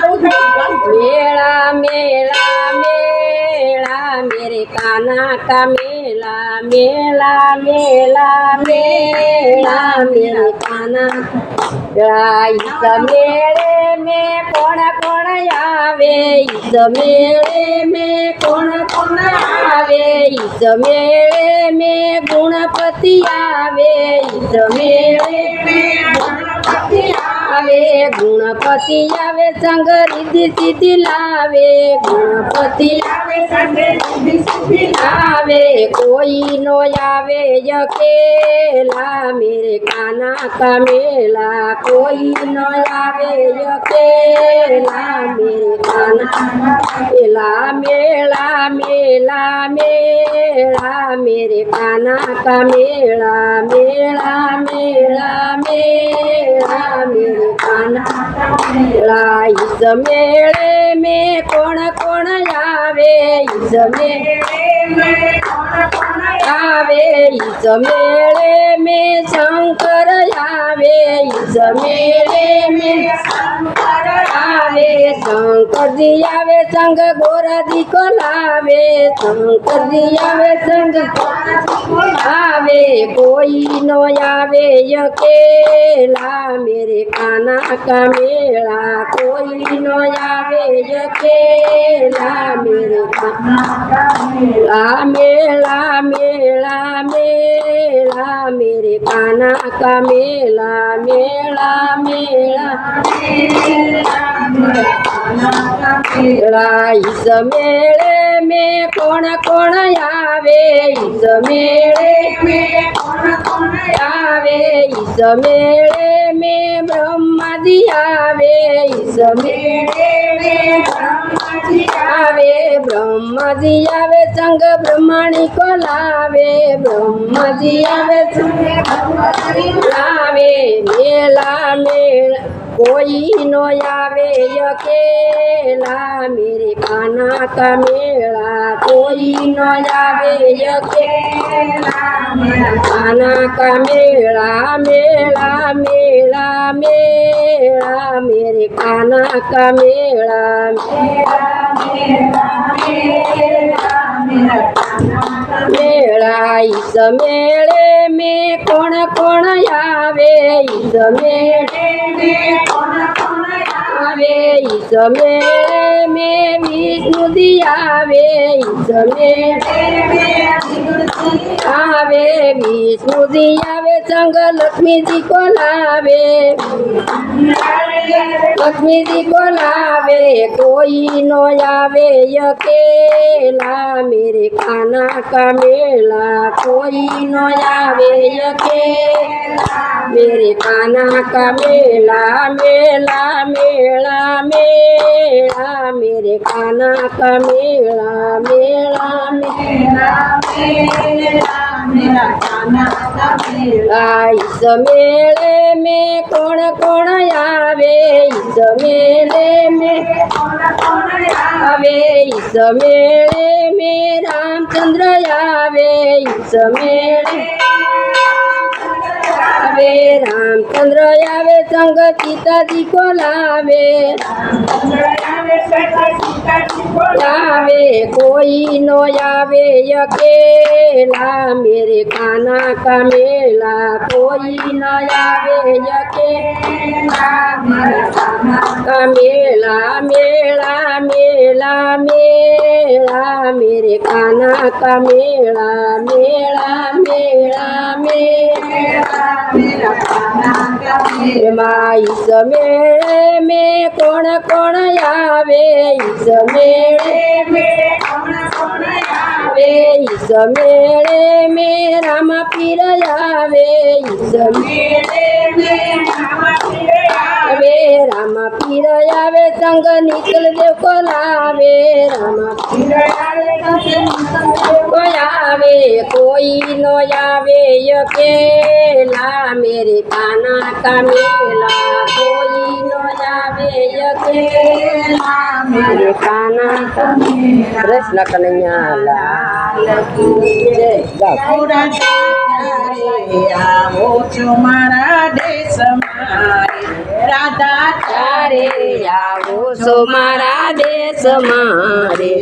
મેળા મેળા મેળા, મેરે કાના કા મેળા મેળા મેળા મેળા, મેરે કાના. ગાય મેળે મે કોણ કોણ આવે, ઈસ મેળે મે કોણ કોણ આવે, ઈસ મેળે મે ગુણપતિ આવે, ઈસ મેળે મે ગુણપતિ આવે, ગુણપતિ આવે સંગ રીતિ સિદ્ધિ લાવે, ગુણપતિ આવે સંગ રીતિ સિદ્ધિ લાવે કોઈ નો આવે યકેલા મેરે કાના કમેલા મેલા કોઈ નો આવે યકેલા મેરે કાના મેલા મેળા મેલા મેળા મેરે કાના કા મેળા મેળા મેળા મેળા મેળા મે કોણ કોણ આવે? ઇસ મેળે આવે? ઇસ મેળે में શંકર આવે में શંકર આવે શંકરજી આવે સંગ ગોરાજી કોલાવે શંકરજી આવે સંગ આવે કોઈ નો આવે યકેલા મેરે કાના કા મેળા કોઈ નો આવે યકેલા મેરે કાના મેળા મેળા મેળા કાના કા મેળા મેળા મેળા. મેળા મેળા. મેળે कोण कोण आवे इज़ मेले में कौन कौन आवे इज़ मेले मे ब्रह्मा जी आवे इज़ मेले में ब्रह्मा आवे ब्रह्मा जी आवे संग ब्रह्माणी को लावे ब्रह्मा जी आवे संग ब्रह्माणी लावे मेला मेला કોઈ નો આવે યકેલા મેરે કાના કા મેળા. કોઈ નો આવે યકેલા કાના કા મેળા. મેળા મેળા મેળા. મેરે કાના કા મેળા. મેળા ઈસ મેળે में કોણ કોણ આવે ઈસ મેળે આવે ઈસ મેળે में વિષ્ણુ દી આવે ઈસ મેળે આવે વિષ્ણુ દી આવે સંગ લક્ષ્મીજી કો લાવે લક્ષ્મીજી કો લાવે કોઈ નો આવે યકેલા મેરે ખાના કા મેલા કોઈ નો આવે मेरे काना का मेला मेला मेला मेला मेरे काना का मेला मेला मेला मेला इस मेले में कौन कौन आवे? इस मेले में कौन आवे? इस मेले में रामचंद्र आवे? इस मेले રામચંદ્ર આવે, સંગ સીતાજી કો લાવે લાવે કોઈ નો આવે યકેલા મેરે કાના કમેલા. મેલા કોઈ ન આવે યકેલા કમેલા, મેળા મેળા મેળા. મેરે કાના કમેળા મેળા મેળા મેળા મેળા. એમાં ઈસ મેળે મેં કોણ કોણ આવે? ઈસ મેળે આવે. ઈસ મેળે મેં રામ પીર આવે. ઈસ મેળે આવે રામ પીર આવે. સંગ નીકળ દેવ કો લાવે રામ પીર આવે. કોઈ આવે? કોઈ નો આવે યકેલા મેરે પાના કા મેલા કોઈ નો આવે યકેલા મેરે પાના કા મેલા કૃષ્ણ કનૈયા લાલ જય. આવો છો મારા દેશમાં રાધા તારે આવો છો મારા દેશમાં રે